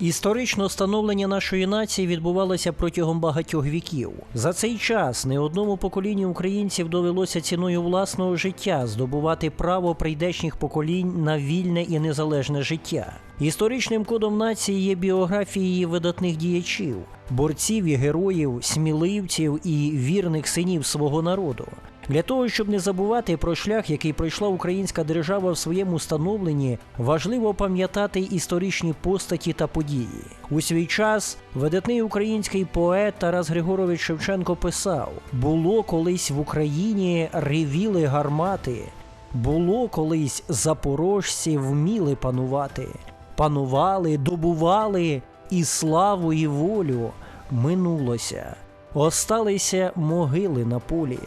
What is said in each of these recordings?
Історично становлення нашої нації відбувалося протягом багатьох віків. За цей час не одному поколінню українців довелося ціною власного життя здобувати право прийдешніх поколінь на вільне і незалежне життя. Історичним кодом нації є біографії її видатних діячів, борців і героїв, сміливців і вірних синів свого народу. Для того, щоб не забувати про шлях, який пройшла українська держава в своєму становленні, важливо пам'ятати історичні постаті та події. У свій час видатний український поет Тарас Григорович Шевченко писав: було колись в Україні ревіли гармати, було колись запорожці вміли панувати, панували, добували, і славу, і волю минулося. Осталися могили на полі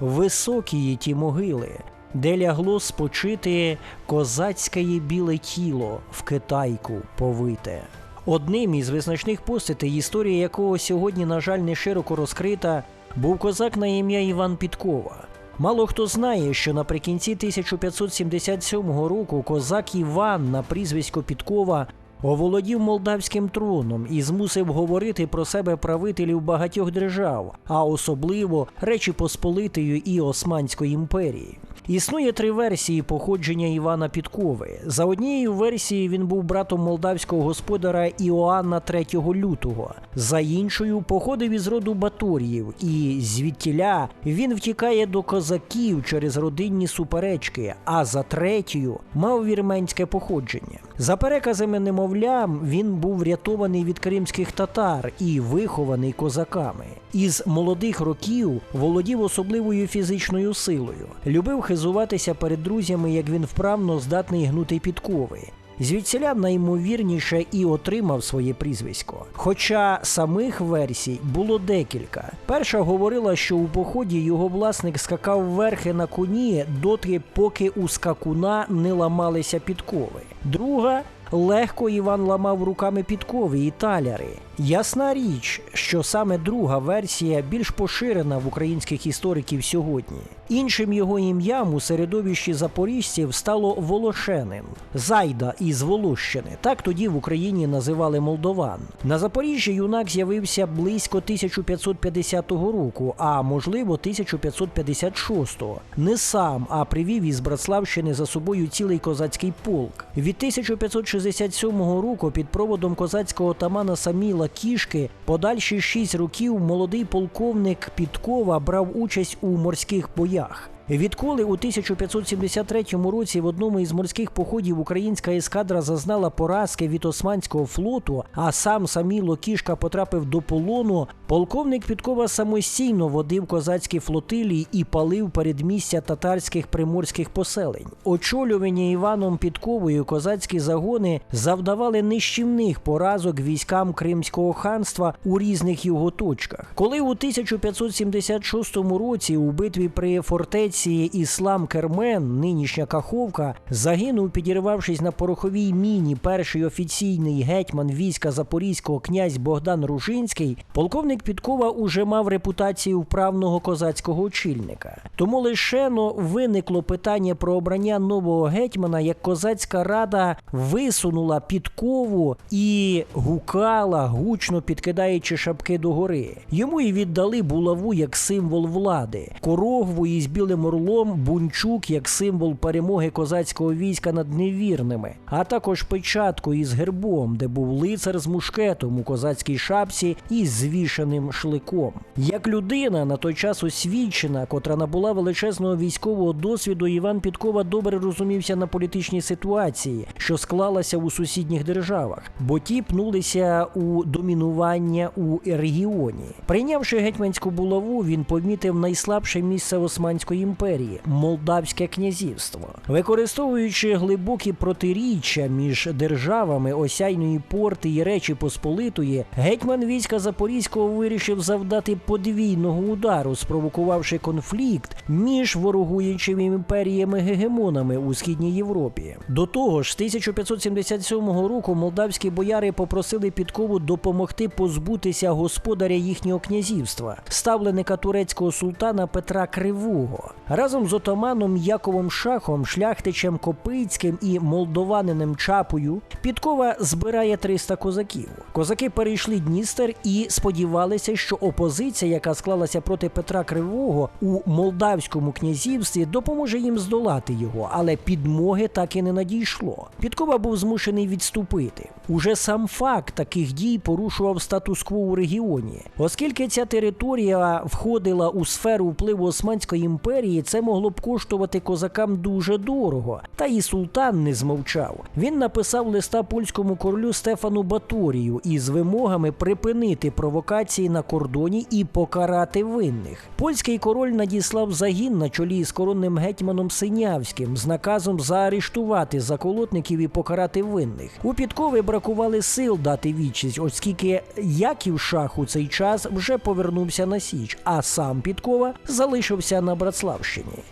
високі ті могили, де лягло спочити козацьке біле тіло в китайку повите. Одним із визначних постатей, історія якого сьогодні, на жаль, не широко розкрита, був козак на ім'я Іван Підкова. Мало хто знає, що наприкінці 1577 року козак Іван на прізвисько Підкова оволодів молдавським троном і змусив говорити про себе правителів багатьох держав, а особливо Речі Посполитої і Османської імперії. Існує три версії походження Івана Підкови. За однією версією він був братом молдавського господара Іоанна III Лютого. За іншою походив із роду Баторіїв, і звідтіля він втікає до козаків через родинні суперечки. А за третьою мав вірменське походження. За переказами немовлям він був врятований від кримських татар і вихований козаками. Із молодих років володів особливою фізичною силою, любив хизуватися перед друзями, як він вправно здатний гнути підкови. Звідсіля наймовірніше і отримав своє прізвисько. Хоча самих версій було декілька. Перша говорила, що у поході його власник скакав верхи на коні доти, поки у скакуна не ламалися підкови. Друга легко Іван ламав руками підкови і таляри. Ясна річ, що саме друга версія більш поширена в українських істориків сьогодні. Іншим його ім'ям у середовищі запоріжців стало Волошенин, Зайда із Волощини. Так тоді в Україні називали молдован. На Запоріжжі юнак з'явився близько 1550 року, а можливо 1556-го. Не сам, а привів із Братславщини за собою цілий козацький полк. Від 1567 року під проводом козацького тамана Саміла Кішки подальші шість років молодий полковник Підкова брав участь у морських боях. Відколи у 1573 році в одному із морських походів українська ескадра зазнала поразки від Османського флоту, а сам Саміло Кішка потрапив до полону, полковник Підкова самостійно водив козацькі флотилії і палив передмістя татарських приморських поселень. Очолювані Іваном Підковою козацькі загони завдавали нищівних поразок військам Кримського ханства у різних його точках. Коли у 1576 році у битві при фортеці Федерації Іслам Кермен, нинішня Каховка, загинув, підірвавшись на пороховій міні, перший офіційний гетьман війська Запорізького князь Богдан Ружинський, полковник Підкова уже мав репутацію вправного козацького очільника. Тому лишено виникло питання про обрання нового гетьмана, як козацька рада висунула підкову і гукала, гучно підкидаючи шапки догори. Йому і віддали булаву як символ влади, корогву із білим орлом бунчук як символ перемоги козацького війська над невірними, а також печатку із гербом, де був лицар з мушкетом у козацькій шапці і звішаним шликом. Як людина на той час освічена, котра набула величезного військового досвіду, Іван Підкова добре розумівся на політичній ситуації, що склалася у сусідніх державах, бо ті пнулися у домінування у регіоні. Прийнявши гетьманську булаву, він помітив найслабше місце Османської імперії Молдавське князівство, використовуючи глибокі протиріччя між державами Осяйної порти і Речі Посполитої, гетьман війська Запорізького вирішив завдати подвійного удару, спровокувавши конфлікт між ворогуючими імперіями гегемонами у східній Європі. До того ж, з 1577 року молдавські бояри попросили підкову допомогти позбутися господаря їхнього князівства, ставленика турецького султана Петра Кривого. Разом з отаманом Яковом Шахом, шляхтичем Копицьким і молдованиним Чапою Підкова збирає 300 козаків. Козаки перейшли Дністер і сподівалися, що опозиція, яка склалася проти Петра Кривого у Молдавському князівстві, допоможе їм здолати його, але підмоги так і не надійшло. Підкова був змушений відступити. Уже сам факт таких дій порушував статус-кво у регіоні, оскільки ця територія входила у сферу впливу Османської імперії, це могло б коштувати козакам дуже дорого. Та і султан не змовчав. Він написав листа польському королю Стефану Баторію із вимогами припинити провокації на кордоні і покарати винних. Польський король надіслав загін на чолі з коронним гетьманом Синявським з наказом заарештувати заколотників і покарати винних. У підкови бракували сил дати відчість, оскільки Яків Шах у цей час вже повернувся на Січ, а сам Підкова залишився на Братславщині.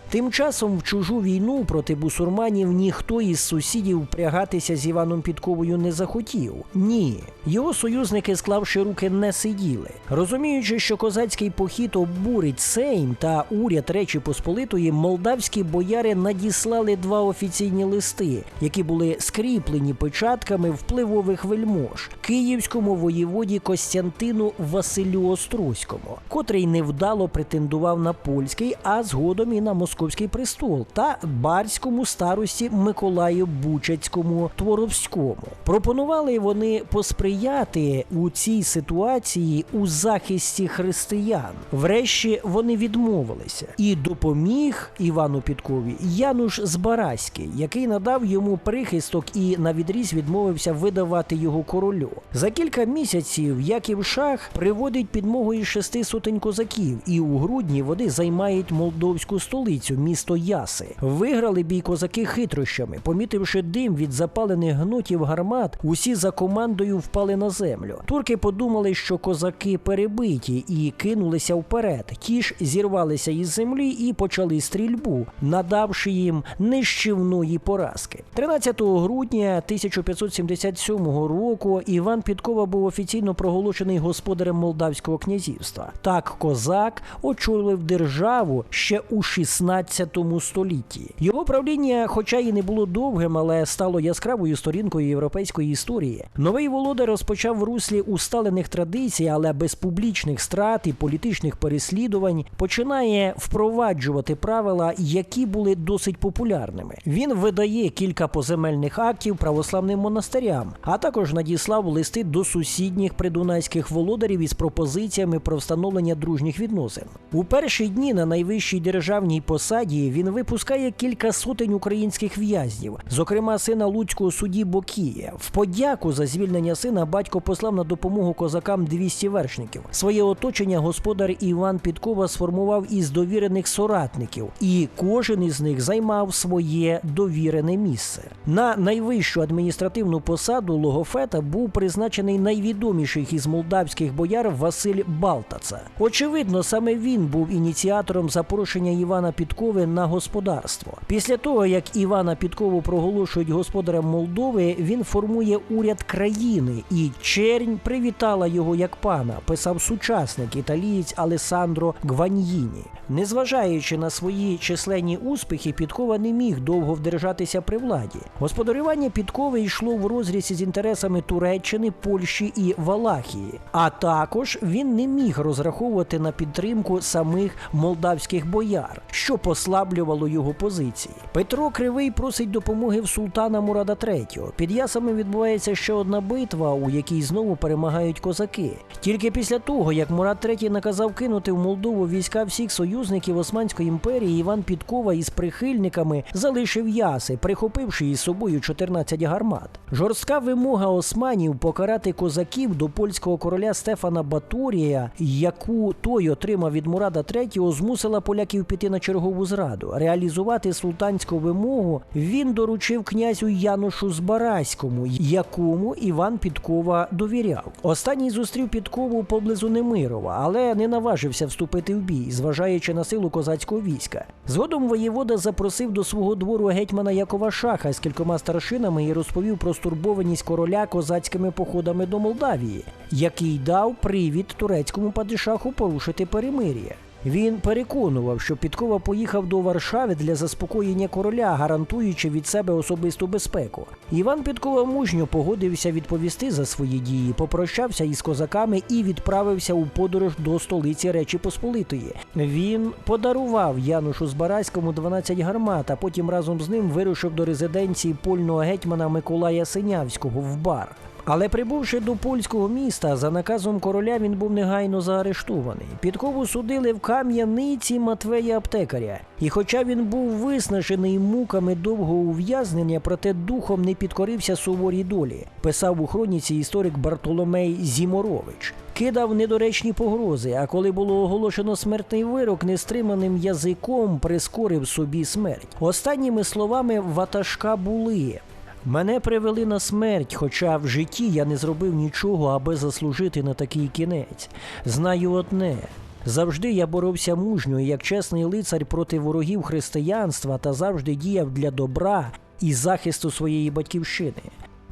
Тим часом в чужу війну проти бусурманів ніхто із сусідів впрягатися з Іваном Підковою не захотів. Ні, його союзники, склавши руки, не сиділи. Розуміючи, що козацький похід обурить Сейм та уряд Речі Посполитої, молдавські бояри надіслали два офіційні листи, які були скріплені печатками впливових вельмож київському воєводі Костянтину Василю Острозькому, котрий невдало претендував на польський, а згодом і на московський престол, та барському старості Миколаю Бучацькому Творовському. Пропонували вони посприяти у цій ситуації у захисті християн. Врешті вони відмовилися і допоміг Івану Підкові Януш Збараський, який надав йому прихисток і на відріз відмовився видавати його королю. За кілька місяців Яків Шах приводить підмогу із шести сотень козаків, і у грудні вони займають молдовську столицю, місто Яси. Виграли бій козаки хитрощами, помітивши дим від запалених гнотів гармат, усі за командою впали на землю. Турки подумали, що козаки перебиті, і кинулися вперед. Ті ж зірвалися із землі і почали стрільбу, надавши їм нищівної поразки. 13 грудня 1577 року Іван Підкова був офіційно проголошений господарем Молдавського князівства. Так козак очолив державу ще у 16 столітті. Його правління, хоча і не було довгим, але стало яскравою сторінкою європейської історії. Новий володар розпочав в руслі усталених традицій, але без публічних страт і політичних переслідувань починає впроваджувати правила, які були досить популярними. Він видає кілька поземельних актів православним монастирям, а також надіслав листи до сусідніх придунайських володарів із пропозиціями про встановлення дружніх відносин. У перші дні на найвищій державній посаді він випускає кілька сотень українських в'язнів, зокрема сина луцького судді Бокія. В подяку за звільнення сина батько послав на допомогу козакам 200 вершників. Своє оточення господар Іван Підкова сформував із довірених соратників, і кожен із них займав своє довірене місце. На найвищу адміністративну посаду логофета був призначений найвідоміший із молдавських бояр Василь Балтаца. Очевидно, саме він був ініціатором запрошення Івана Підкови на господарство. Після того, як Івана Підкову проголошують господарем Молдови, він формує уряд країни, і чернь привітала його як пана, писав сучасник італієць Алесандро Гваньїні. Незважаючи на свої численні успіхи, Підкова не міг довго вдержатися при владі. Господарювання Підкови йшло в розріз із інтересами Туреччини, Польщі і Валахії. А також він не міг розраховувати на підтримку самих молдавських бояр, що послаблювало його позиції. Петро Кривий просить допомоги в султана Мурада III. Під ясами відбувається ще одна битва, у якій знову перемагають козаки. Тільки після того, як Мурад III наказав кинути в Молдову війська всіх союзників Османської імперії, Іван Підкова із прихильниками залишив яси, прихопивши із собою 14 гармат. Жорстка вимога османів покарати козаків до польського короля Стефана Баторія, яку той отримав від Мурада III, змусила поляків піти на чергову зраду. Реалізувати султанську вимогу він доручив князю Янушу Збараському, якому Іван Підкова довіряв. Останній зустрів Підкову поблизу Немирова, але не наважився вступити в бій, зважаючи на силу козацького війська. Згодом воєвода запросив до свого двору гетьмана Якова Шаха з кількома старшинами і розповів про стурбованість короля козацькими походами до Молдавії, який дав привід турецькому падишаху порушити перемир'я. Він переконував, що Підкова поїхав до Варшави для заспокоєння короля, гарантуючи від себе особисту безпеку. Іван Підкова мужньо погодився відповісти за свої дії, попрощався із козаками і відправився у подорож до столиці Речі Посполитої. Він подарував Янушу Збаразькому 12 гармат, а потім разом з ним вирушив до резиденції польного гетьмана Миколая Синявського в бар. Але прибувши до польського міста, за наказом короля він був негайно заарештований. Підкову судили в кам'яниці Матвея Аптекаря. І хоча він був виснажений муками довгого ув'язнення, проте духом не підкорився суворій долі, писав у хроніці історик Бартоломей Зіморович. Кидав недоречні погрози, а коли було оголошено смертний вирок, нестриманим язиком прискорив собі смерть. Останніми словами ватажка були. Мене привели на смерть, хоча в житті я не зробив нічого, аби заслужити на такий кінець. Знаю одне. Завжди я боровся мужньо, як чесний лицар проти ворогів християнства та завжди діяв для добра і захисту своєї батьківщини.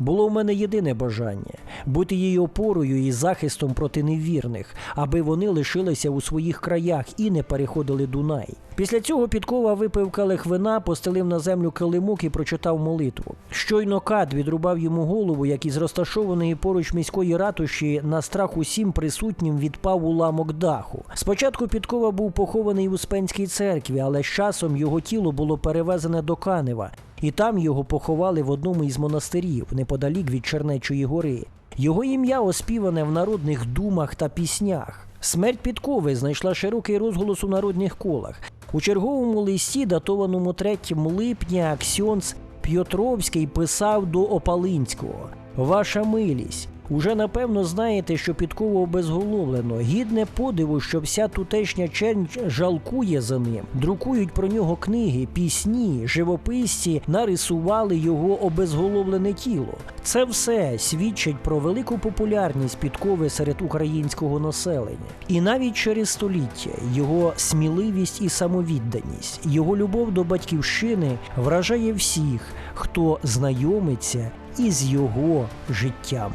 Було в мене єдине бажання бути її опорою і захистом проти невірних, аби вони лишилися у своїх краях і не переходили Дунай. Після цього Підкова випив келих вина, постелив на землю килимок і прочитав молитву. Щойно кат відрубав йому голову, як із розташованої поруч міської ратуші на страх усім присутнім відпав уламок даху. Спочатку Підкова був похований у Успенській церкві, але з часом його тіло було перевезене до Канева, і там його поховали в одному із монастирів неподалік від Чернечої гори. Його ім'я оспіване в народних думах та піснях. Смерть Підкови знайшла широкий розголос у народних колах. У черговому листі, датованому 3 липня, Аксьонс П'єтровський писав до Опалинського: Ваша милість. Уже напевно знаєте, що підкову обезголовлено. Гідне подиву, що вся тутешня чернь жалкує за ним. Друкують про нього книги, пісні, живописці нарисували його обезголовлене тіло. Це все свідчить про велику популярність підкови серед українського населення. І навіть через століття його сміливість і самовідданість, його любов до батьківщини вражає всіх, хто знайомиться із його життям.